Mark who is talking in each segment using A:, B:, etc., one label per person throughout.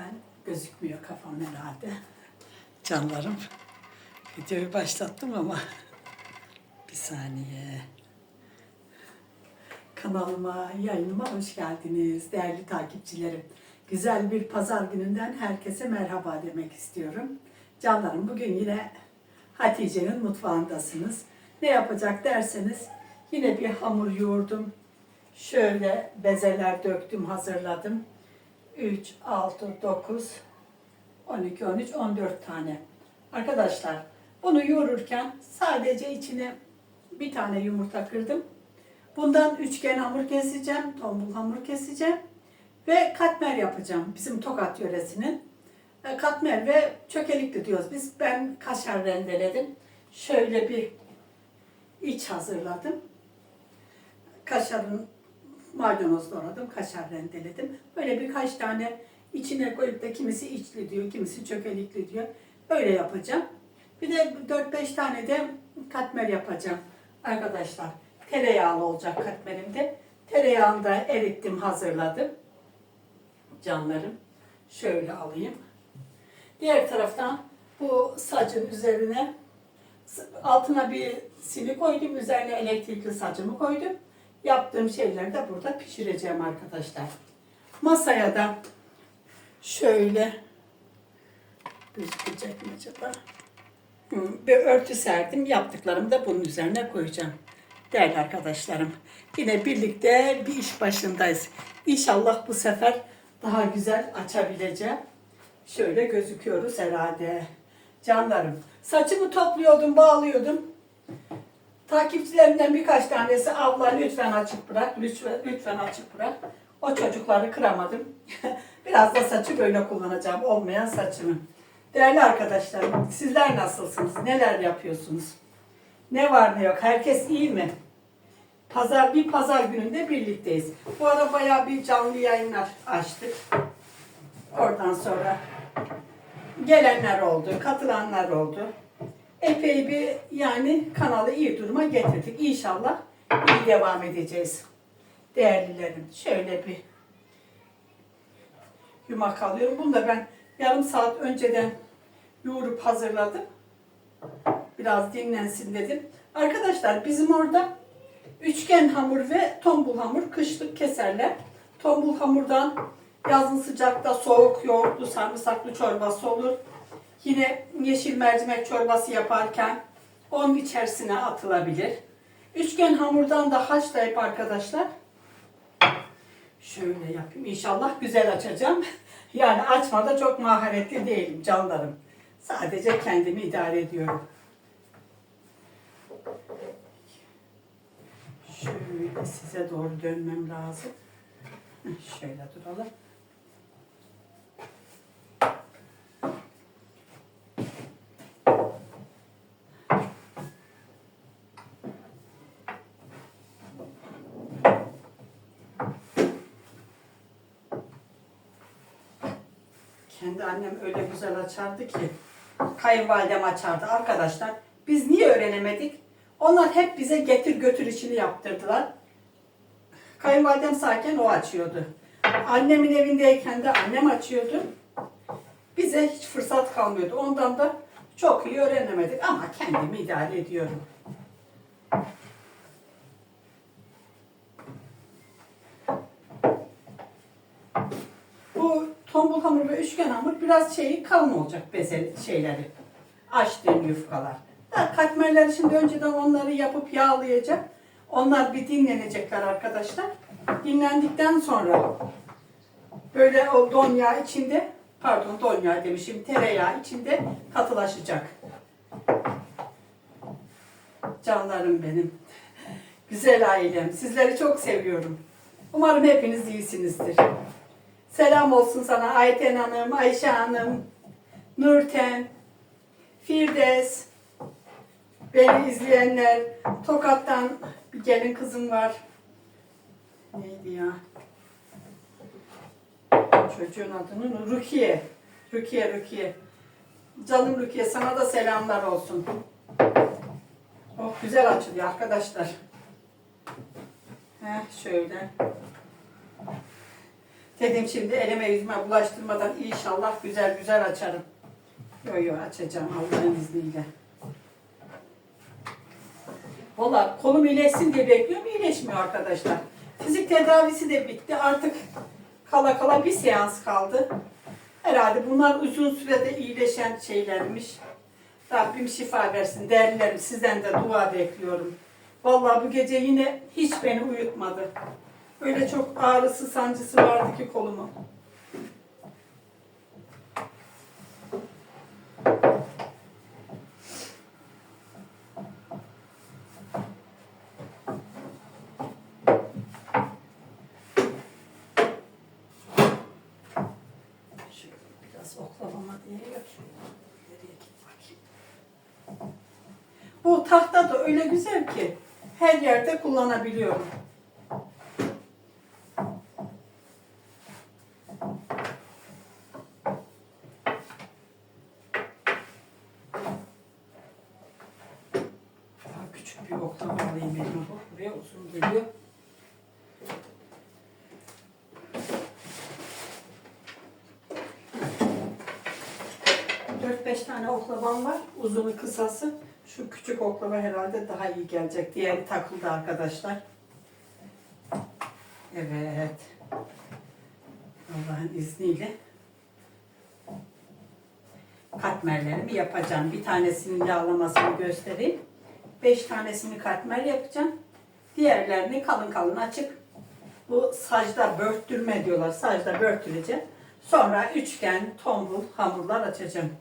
A: Ben gözükmüyor kafam herhalde. Canlarım. Videoyu başlattım ama bir saniye. Kanalıma, yayınıma hoş geldiniz değerli takipçilerim. Güzel bir pazar gününden herkese merhaba demek istiyorum. Canlarım bugün yine Hatice'nin mutfağındasınız. Ne yapacak derseniz yine bir hamur yoğurdum. Şöyle bezeler döktüm, hazırladım. 3, 6, 9, 12, 13, 14 tane. Arkadaşlar bunu yoğururken sadece içine bir tane yumurta kırdım. Bundan üçgen hamur keseceğim, tombul hamur keseceğim ve katmer yapacağım. Bizim Tokat yöresinin e, katmer ve çökelikli diyoruz biz. Ben kaşar rendeledim. Şöyle bir iç hazırladım. Kaşarın maydanoz doğradım, kaşar rendeledim. Böyle birkaç tane içine koyup da kimisi içli diyor, kimisi çökelikli diyor. Öyle yapacağım. Bir de 4-5 tane de katmer yapacağım arkadaşlar. Tereyağlı olacak katmerimde. Tereyağını da erittim, hazırladım. Canlarım. Şöyle alayım. Diğer taraftan bu sacın üzerine altına bir sini koydum. Üzerine elektrikli sacımı koydum. Yaptığım şeyleri de burada pişireceğim arkadaşlar. Masaya da şöyle gözükecek mi acaba? Bir örtü serdim. Yaptıklarımı da bunun üzerine koyacağım. Değerli arkadaşlarım. Yine birlikte bir iş başındayız. İnşallah bu sefer daha güzel açabileceğim. Şöyle gözüküyoruz herhalde. Canlarım. Saçımı topluyordum, bağlıyordum. Takipçilerimden birkaç tanesi abla lütfen açık bırak, lütfen, lütfen açık bırak. O çocukları kıramadım. Biraz da saçı böyle kullanacağım, olmayan saçımı. Değerli arkadaşlarım, sizler nasılsınız? Neler yapıyorsunuz? Ne var ne yok? Herkes iyi mi? Pazar bir pazar gününde birlikteyiz. Bu ara bayağı bir canlı yayınlar açtık. Oradan sonra gelenler oldu, katılanlar oldu. Epey bir yani kanalı iyi duruma getirdik. İnşallah iyi devam edeceğiz. Değerlilerim şöyle bir yumak alıyorum. Bunu da ben yarım saat önceden yoğurup hazırladım. Biraz dinlensin dedim. Arkadaşlar bizim orada üçgen hamur ve tombul hamur kışlık keserler. Tombul hamurdan yazın sıcakta soğuk yoğurtlu sarımsaklı çorbası olur. Yine yeşil mercimek çorbası yaparken onun içerisine atılabilir. Üçgen hamurdan da haşlayıp arkadaşlar şöyle yapayım. İnşallah güzel açacağım. Yani açmada çok maharetli değilim canlarım. Sadece kendimi idare ediyorum. Şöyle size doğru dönmem lazım. Şöyle duralım. Kendi annem öyle güzel açardı ki. Kayınvalidem açardı. Arkadaşlar biz niye öğrenemedik? Onlar hep bize getir götür işini yaptırdılar. Kayınvalidem sakin o açıyordu. Annemin evindeyken de annem açıyordu. Bize hiç fırsat kalmıyordu. Ondan da çok iyi öğrenemedik ama kendimi idare ediyorum. Bu tombul hamur ve üçgen hamur biraz şeyi kalın olacak beze şeyleri. Açtığım yufkalar. Ha, katmerleri şimdi önceden onları yapıp yağlayacak. Onlar bir dinlenecekler arkadaşlar. Dinlendikten sonra böyle o don yağı içinde pardon don yağı demişim tereyağı içinde katılaşacak. Canlarım benim. Güzel ailem. Sizleri çok seviyorum. Umarım hepiniz iyisinizdir. Selam olsun sana Ayten Hanım, Ayşe Hanım, Nurten, Firdevs, beni izleyenler, Tokat'tan bir gelin kızım var. Neydi ya? Çocuğun adını Rukiye. Rukiye, Rukiye. Canım Rukiye sana da selamlar olsun. Oh güzel açılıyor arkadaşlar. Heh şöyle. Dedim şimdi elime yüzüme bulaştırmadan inşallah güzel güzel açarım. Yo yo açacağım Allah'ın izniyle. Valla kolum iyileşsin diye bekliyorum iyileşmiyor arkadaşlar. Fizik tedavisi de bitti artık kala kala bir seans kaldı. Herhalde bunlar uzun sürede iyileşen şeylermiş. Rabbim şifa versin değerlilerim sizden de dua bekliyorum. Vallahi bu gece yine hiç beni uyutmadı. Öyle çok ağrısı sancısı vardı ki kolumun. Bu tahta da öyle güzel ki her yerde kullanabiliyorum. Daha küçük bir oklava alayım bu. Buraya uzun geliyor. Dört beş tane oklavam var. Uzunu kısası. Şu küçük oklava herhalde daha iyi gelecek. Diğeri takıldı arkadaşlar. Evet. Allah'ın izniyle katmerlerimi yapacağım. Bir tanesinin yağlamasını göstereyim. Beş tanesini katmer yapacağım. Diğerlerini kalın kalın açıp bu sacda börttürme diyorlar. Sacda börttüreceğim. Sonra üçgen, tombul hamurlar açacağım.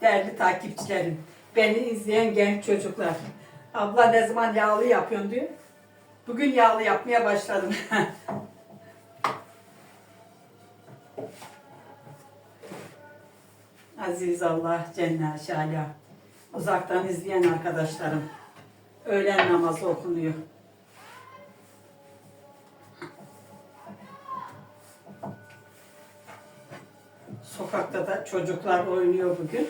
A: Değerli takipçilerim, beni izleyen genç çocuklar. Abla ne zaman yağlı yapıyorsun diyor. Bugün yağlı yapmaya başladım. Aziz Allah Cennet Şala. Uzaktan izleyen arkadaşlarım. Öğlen namazı okunuyor. Sokakta da çocuklar oynuyor bugün.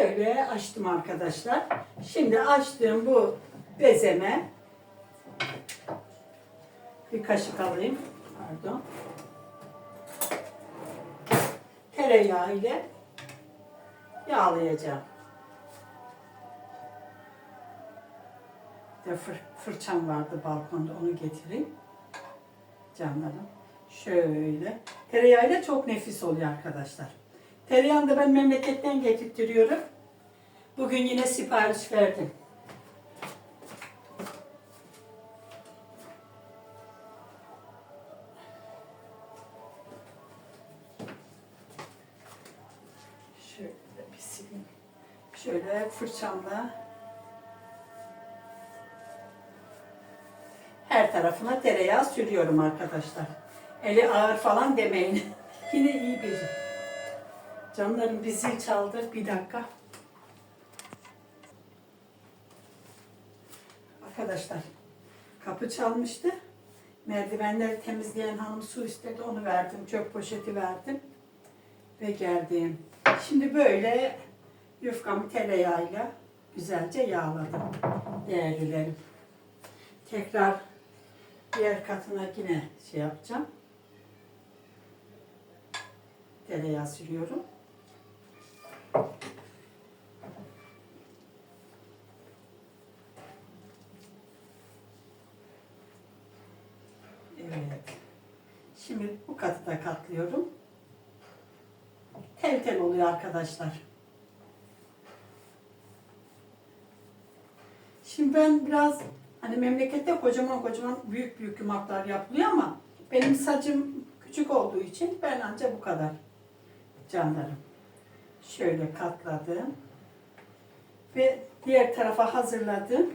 A: Şöyle açtım arkadaşlar. Şimdi açtığım bu bezeme bir kaşık alayım. Pardon. Tereyağı ile yağlayacağım. De fır, fırçam vardı balkonda onu getireyim. Canlarım. Şöyle. Tereyağıyla çok nefis oluyor arkadaşlar. Tereyağını da ben memleketten getirtiyorum. Bugün yine sipariş verdim. Şöyle bir sileyim. Şöyle fırçamla her tarafına tereyağı sürüyorum arkadaşlar. Eli ağır falan demeyin. Yine iyi bir. Canlarım bir zil çaldı. Bir dakika. Arkadaşlar kapı çalmıştı. Merdivenleri temizleyen hanım su istedi. Onu verdim. Çöp poşeti verdim. Ve geldim. Şimdi böyle yufkamı tereyağıyla güzelce yağladım. Değerlilerim. Tekrar diğer katına yine şey yapacağım. Tereyağı sürüyorum. Evet. Şimdi bu katı da katlıyorum. Tel tel oluyor arkadaşlar. Şimdi ben biraz hani memlekette kocaman kocaman büyük büyük yumaklar yapılıyor ama benim saçım küçük olduğu için ben ancak bu kadar canlarım. Şöyle katladım. Ve diğer tarafa hazırladım.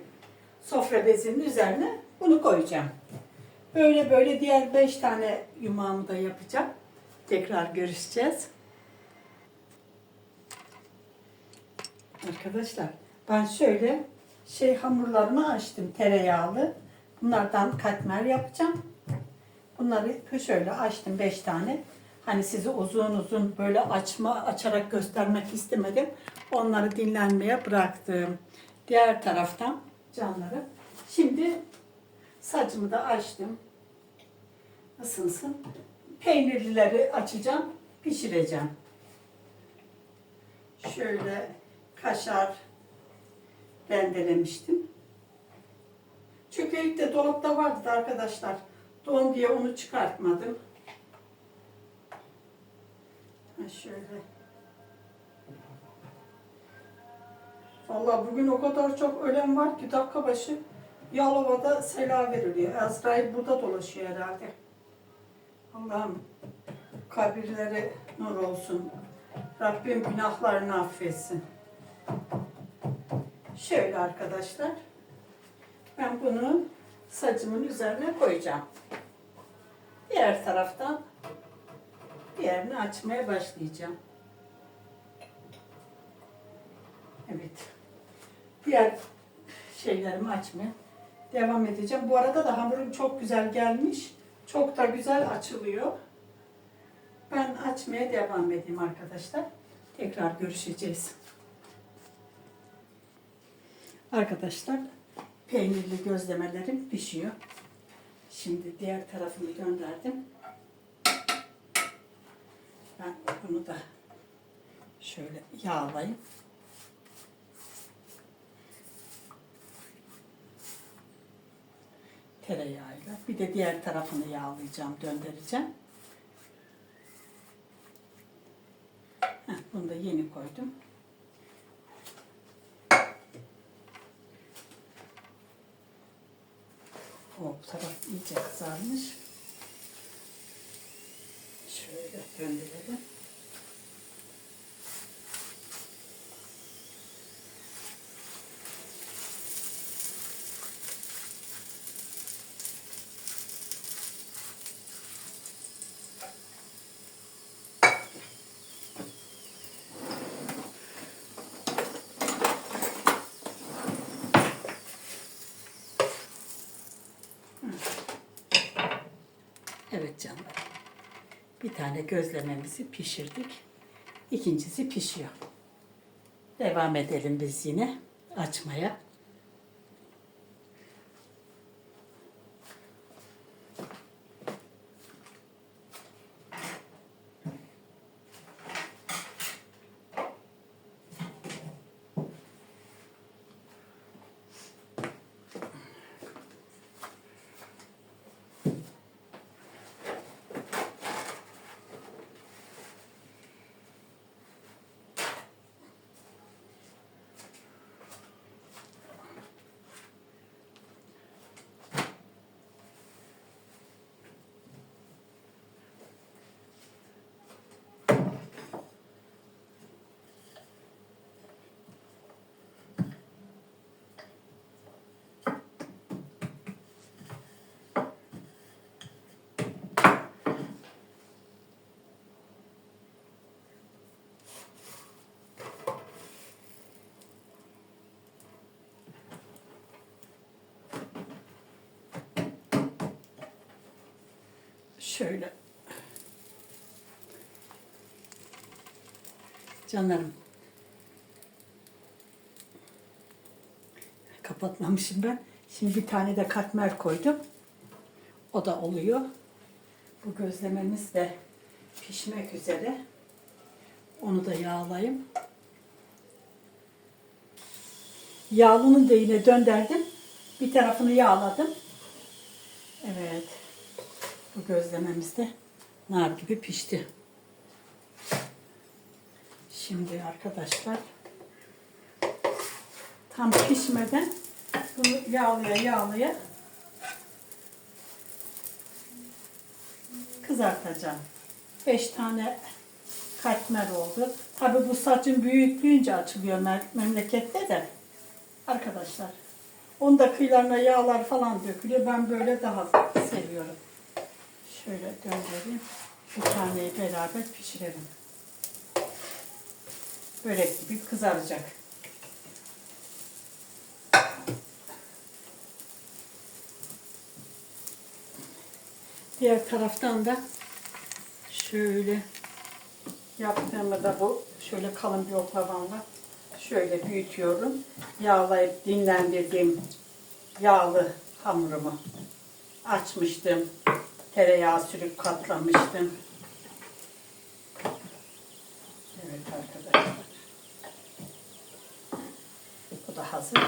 A: Sofra bezinin üzerine bunu koyacağım. Böyle böyle diğer beş tane yumağımı da yapacağım. Tekrar görüşeceğiz. Arkadaşlar ben şöyle şey hamurlarımı açtım tereyağlı. Bunlardan katmer yapacağım. Bunları şöyle açtım beş tane. Hani sizi uzun uzun böyle açma açarak göstermek istemedim. Onları dinlenmeye bıraktım. Diğer taraftan canları. Şimdi saçımı da açtım. Isınsın. Peynirlileri açacağım, pişireceğim. Şöyle kaşar rendelemiştim. Çökelik de dolapta vardı arkadaşlar. Don diye onu çıkartmadım. Şöyle. Vallahi bugün o kadar çok ölen var ki dakika başı Yalova'da sela veriliyor. Azrail burada dolaşıyor herhalde. Allah'ım kabirleri nur olsun. Rabbim günahlarını affetsin. Şöyle arkadaşlar. Ben bunu saçımın üzerine koyacağım. Diğer taraftan diğerini açmaya başlayacağım. Evet. Diğer şeylerimi açmaya devam edeceğim. Bu arada da hamurum çok güzel gelmiş. Çok da güzel açılıyor. Ben açmaya devam edeyim arkadaşlar. Tekrar görüşeceğiz. Arkadaşlar peynirli gözlemelerim pişiyor. Şimdi diğer tarafını gönderdim. Ben bunu da şöyle yağlayayım. Tereyağıyla. Bir de diğer tarafını yağlayacağım, döndüreceğim. Heh, bunu da yeni koydum. O taraf iyice kızarmış. Şöyle döndürelim. Evet canım. Bir tane gözlememizi pişirdik. İkincisi pişiyor. Devam edelim biz yine açmaya. Şöyle. Canlarım. Kapatmamışım ben. Şimdi bir tane de katmer koydum. O da oluyor. Bu gözlememiz de pişmek üzere. Onu da yağlayayım. Yağlının da yine dönderdim. Bir tarafını yağladım. Evet. Bu gözlememiz de nar gibi pişti. Şimdi arkadaşlar tam pişmeden bunu yağlaya yağlaya kızartacağım. 5 tane katmer oldu. Tabi bu saçın büyüklüğünce açılıyor me- memlekette de. Arkadaşlar. Onda kıyılarına yağlar falan dökülüyor. Ben böyle daha seviyorum. Şöyle döndüreyim. Bu taneyi beraber pişirelim. Börek gibi kızaracak. Diğer taraftan da şöyle yaptığımı da bu şöyle kalın bir oklavanla şöyle büyütüyorum. Yağlayıp dinlendirdiğim yağlı hamurumu açmıştım. Tereyağı sürüp katlamıştım. Evet arkadaşlar. Bu da hazır.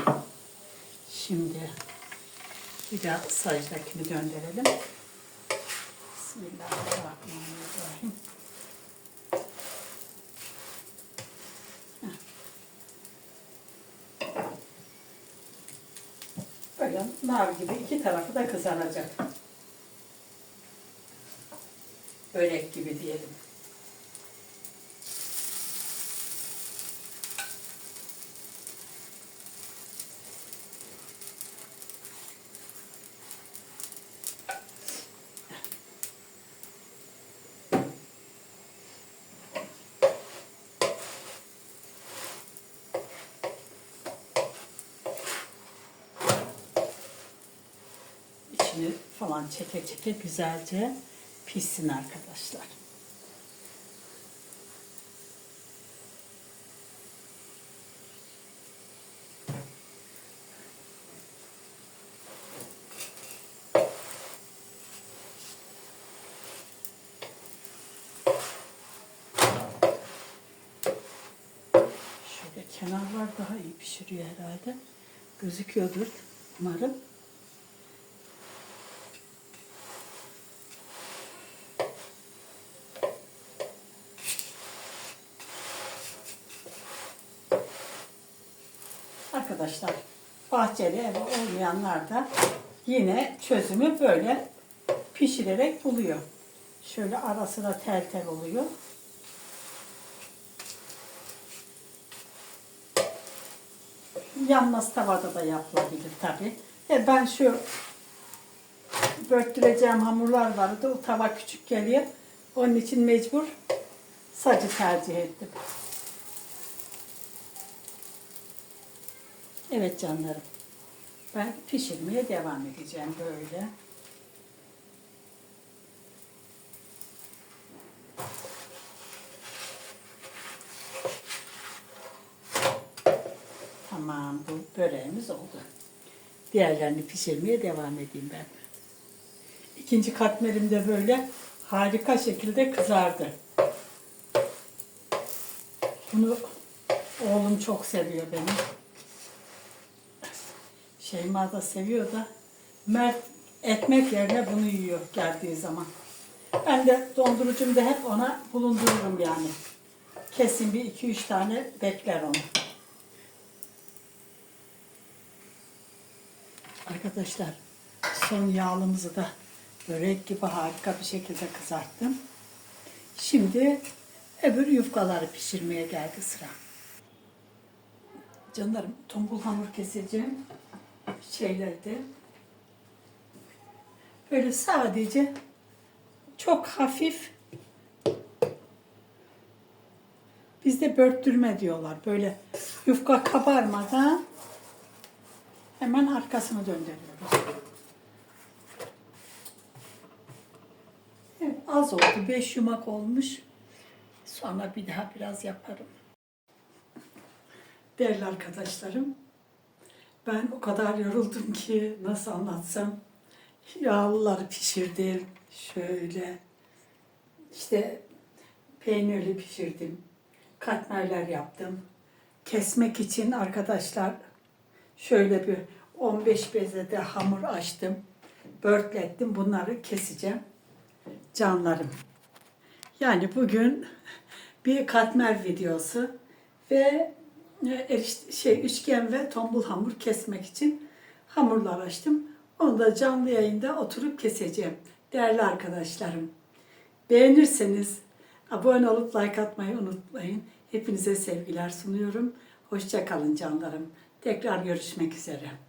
A: Şimdi bir daha sajdakini döndürelim. Bismillahirrahmanirrahim. Böyle nar gibi iki tarafı da kızaracak. Börek gibi diyelim. içini falan çeke çeke güzelce pişsin arkadaşlar. Şöyle kenarlar daha iyi pişiriyor herhalde. Gözüküyordur umarım. Arkadaşlar bahçeli evi olmayanlar da yine çözümü böyle pişirerek buluyor. Şöyle arası da tel tel oluyor. Yanmaz tavada da yapılabilir tabi. E ben şu börttüreceğim hamurlar vardı. O tava küçük geliyor. Onun için mecbur sacı tercih ettim. Evet canlarım. Ben pişirmeye devam edeceğim böyle. Tamam bu böreğimiz oldu. Diğerlerini pişirmeye devam edeyim ben. İkinci katmerim de böyle harika şekilde kızardı. Bunu oğlum çok seviyor benim. Şeyma da seviyor da Mert ekmek yerine bunu yiyor geldiği zaman. Ben de dondurucumda hep ona bulundururum yani. Kesin bir iki üç tane bekler onu. Arkadaşlar son yağlımızı da börek gibi harika bir şekilde kızarttım. Şimdi öbür yufkaları pişirmeye geldi sıra. Canlarım tombul hamur keseceğim şeylerde böyle sadece çok hafif bizde börttürme diyorlar. Böyle yufka kabarmadan hemen arkasını döndürüyoruz. Evet, az oldu. Beş yumak olmuş. Sonra bir daha biraz yaparım. Değerli arkadaşlarım, ben o kadar yoruldum ki nasıl anlatsam. Yağlıları pişirdim. Şöyle işte peynirli pişirdim. Katmerler yaptım. Kesmek için arkadaşlar şöyle bir 15 bezede hamur açtım. Börtlettim. Bunları keseceğim. Canlarım. Yani bugün bir katmer videosu ve e, eriş- şey üçgen ve tombul hamur kesmek için hamurlar açtım. Onu da canlı yayında oturup keseceğim. Değerli arkadaşlarım, beğenirseniz abone olup like atmayı unutmayın. Hepinize sevgiler sunuyorum. Hoşça kalın canlarım. Tekrar görüşmek üzere.